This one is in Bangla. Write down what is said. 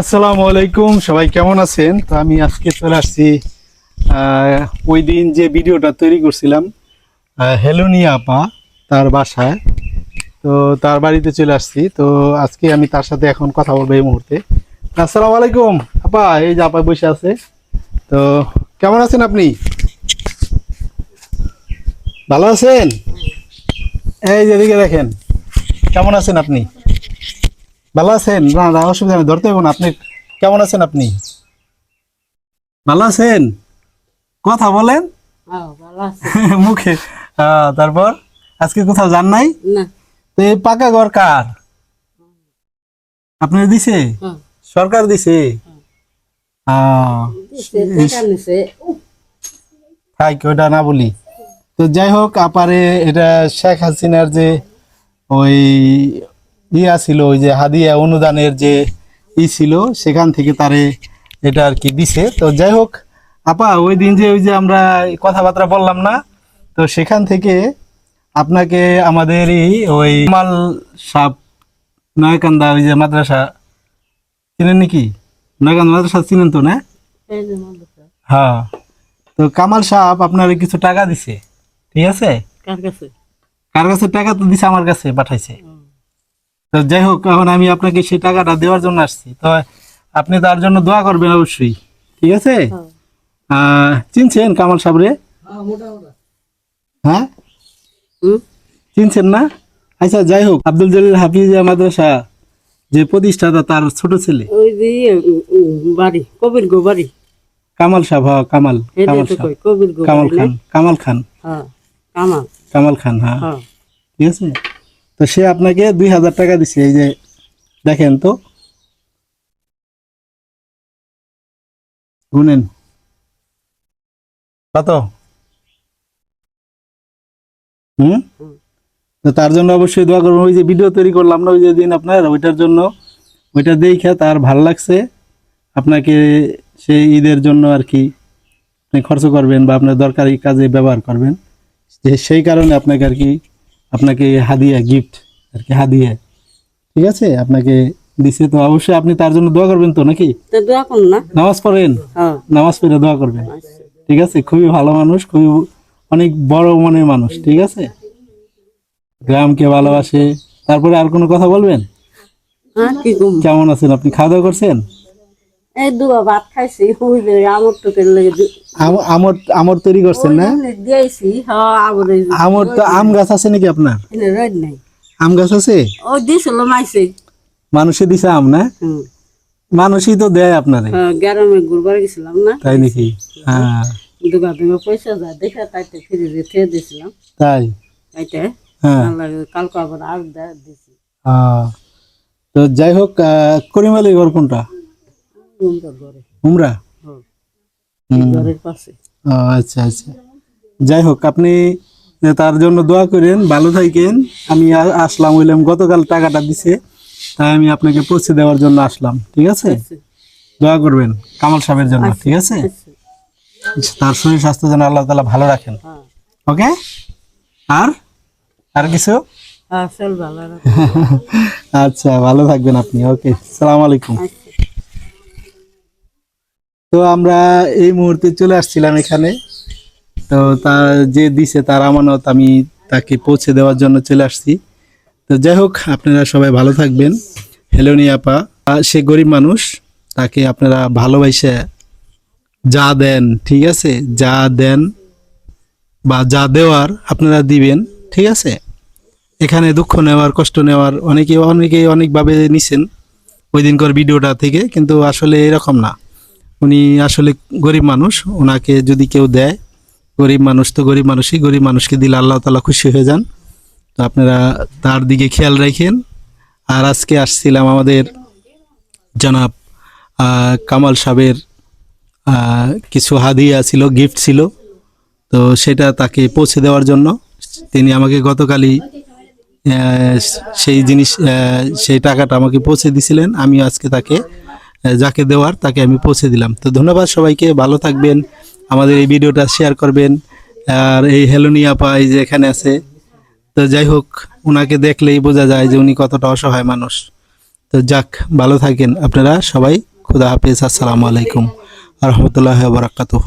আসসালামু আলাইকুম, সবাই কেমন আছেন? তো আমি আজকে চলে আসছি ওই দিন যে ভিডিওটা তৈরি করছিলাম হেলোনিয়া আপা, তার বাসায়। তো তার বাড়িতে চলে আসছি। তো আজকে আমি তার সাথে এখন কথা বলব এই মুহূর্তে। আসসালামু আলাইকুম, আপা, এই যে আপা বসে আছে। তো কেমন আছেন আপনি? ভালো আছেন? এই যে এদিকে দেখেন, কেমন আছেন আপনি? ভালো আছেন? না না অসুবিধা নেই ধরতে হবে না। আপনি কেমন আছেন আপনি? ভালো আছেন? কথা বলেন। হ্যাঁ। মুখে। তারপর? আজকে কোথাও যান নাই? তো এই পাকা ঘর কার? আপনার দিছে? হ্যাঁ, সরকার দিছে। উহ, থাক ওটা না বলি। তো যাই হোক আপারে এটা শেখ হাসিনার যে ওই ইয়া ছিল ওই যে হাদিয়া অনুদানের যে ই ছিল সেখান থেকে তারে এটা আর কি দিছে। তো যাই হোক আপা ওই দিন যে ওই যে আমরা কথাবার্তা বললাম না তো সেখান থেকে আপনাকে আমাদের এই ওই মাল সাপ নয়কান্দা ওই যে মাদ্রাসা চিনেন নাকি? নয়কান্দা মাদ্রাসা চিনেন তো না? হ্যাঁ। তো কামাল সাহেব আপনার কিছু টাকা দিছে ঠিক আছে? কার কাছে? কার কাছে? টাকা তো দিছে আমার কাছে পাঠাইছে। তো যাই হোক এখন আমি আপনাকে সেই টাকাটা দেওয়ার জন্য আসছি। তো আপনি তার জন্য দোয়া করবেন অবশ্যই ঠিক আছে? হ্যাঁ। আহ, চিনছেন কামাল সাহেব রে? হ্যাঁ চিনছেন না? আচ্ছা যাই হোক আব্দুল জলিল হাফিজ মাদ্রাসা যে প্রতিষ্ঠাতা তার ছোট ছেলে। ওই যে ইয়ে, উম, উম, বাড়ি কবির গো বাড়ি। কামাল সাহেব হ্যাঁ, কামাল কামাল কামাল খান কামাল খান। হ্যাঁ কামাল। কামাল খান হ্যাঁ। হ্যাঁ। ঠিক আছে? তো সে আপনাকে দুই হাজার টাকা দিছে, এই যে দেখেন তো। গুনেন। কত? হুম। তো তার জন্য অবশ্যই দোয়া করবেন। ওই যে ভিডিও তৈরি করলাম না, ওই যে দিন আপনার, ওইটার জন্য, ওইটা দেখে তার ভালো লাগছে। আপনাকে সেই ঈদের জন্য আর কি খরচ করবেন বা আপনার দরকারি কাজে ব্যবহার করবেন। সেই কারণে আপনাকে আর কি আপনাকে হাদিয়া গিফট আর কি হাদিয়া। ঠিক আছে? আপনাকে দিছে তো অবশ্যই আপনি তার জন্য দোয়া করবেন তো নাকি? দোয়া করুন না। নামাজ পড়েন? হ্যাঁ। নামাজ পড়ে দোয়া করবেন। ঠিক আছে? খুবই ভালো মানুষ খুবই অনেক বড় মনের মানুষ ঠিক আছে? গ্রামকে ভালোবাসে। তারপরে আর কোনো কথা বলবেন? কেমন আছেন? আপনি খাওয়া দাওয়া করছেন? এই ভাত খাইছি ওই যে আমর টুকের লেগে আম- আমর আমর তৈরি করছেন না? ওই দিয়েছি হ্যাঁ আমর আমর তো আম গাছ আছে নাকি আপনার? নাই। আম গাছ আছে? ওই দিছিল মাইছে। মানুষে দিছে আম না? হুম। মানুষই তো দেয় আপনারে। হ্যাঁ, গ্রামে ঘুরবার গেছিলাম না? তাই নাকি? হ্যাঁ। পয়সা যা দেখে তাইতে ফিরে দিয়েছিলাম তাই? তাইতে হ্যাঁ। কালকে আবার আর দিছি। আহ, তো যাই হোক আহ, করিম আলী ঘর কোনটা? উমরা। ঘরের পাশে। আচ্ছা আচ্ছা। যাই হোক আপনি তার জন্য দোয়া করেন ভালো থাকেন। আমি আসলাম হইলাম গতকাল টাকাটা দিছে তাই আমি আপনাকে পৌঁছে দেওয়ার জন্য আসলাম ঠিক আছে? দোয়া করবেন কামাল সাহেবের জন্য ঠিক আছে? তার শরীর স্বাস্থ্য যেন আল্লাহ তালা ভালো রাখেন। হ্যাঁ। ওকে? আর? আর কিছু? হ্যাঁ। আচ্ছা ভালো থাকবেন আপনি ওকে সালাম আলাইকুম। আচ্ছা। তো আমরা এই মুহূর্তে চলে আসছিলাম এখানে। তো তার যে দিছে তার আমানত আমি তাকে পৌঁছে দেওয়ার জন্য চলে আসছি। তো যাই হোক, আপনারা সবাই ভালো থাকবেন। হেলোনি আপা। সে গরিব মানুষ, তাকে আপনারা ভালোবাসে যা দেন, ঠিক আছে? যা দেন বা যা দেওয়ার আপনারা দিবেন, ঠিক আছে? এখানে দুঃখ নেওয়ার, কষ্ট নেওয়ার অনেকে অনেকেই অনেকভাবে নিছেন ওই দিনকার ভিডিওটা থেকে, কিন্তু আসলে এরকম না। উনি আসলে গরিব মানুষ ওনাকে যদি কেউ দেয়, গরিব মানুষ তো গরিব মানুষই, গরিব মানুষকে দিলে আল্লাহ তালা খুশি হয়ে যান। তো আপনারা তার দিকে খেয়াল রাখেন। আর আজকে আসছিলাম আমাদের জনাব কামাল সাহেবের কিছু হাদিয়া ছিল গিফট ছিল। তো সেটা তাকে পৌঁছে দেওয়ার জন্য তিনি আমাকে গতকালই সেই জিনিস সেই টাকাটা আমাকে পৌঁছে দিছিলেন। আমি আজকে তাকে যাকে দেওয়ার তাকে আমি পৌঁছে দিলাম। তো ধন্যবাদ সবাইকে, ভালো থাকবেন, আমাদের এই ভিডিওটা শেয়ার করবেন। আর এই হেলোনি আপা এই যে এখানে আছে, তো যাই হোক ওনাকে দেখলেই বোঝা যায় যে উনি কতটা অসহায় মানুষ। তো তো যাক, ভালো থাকেন আপনারা সবাই, খুদা হাফিজ, আসসালামু আলাইকুম রহমতুল্লাহ বারাকাতুহ।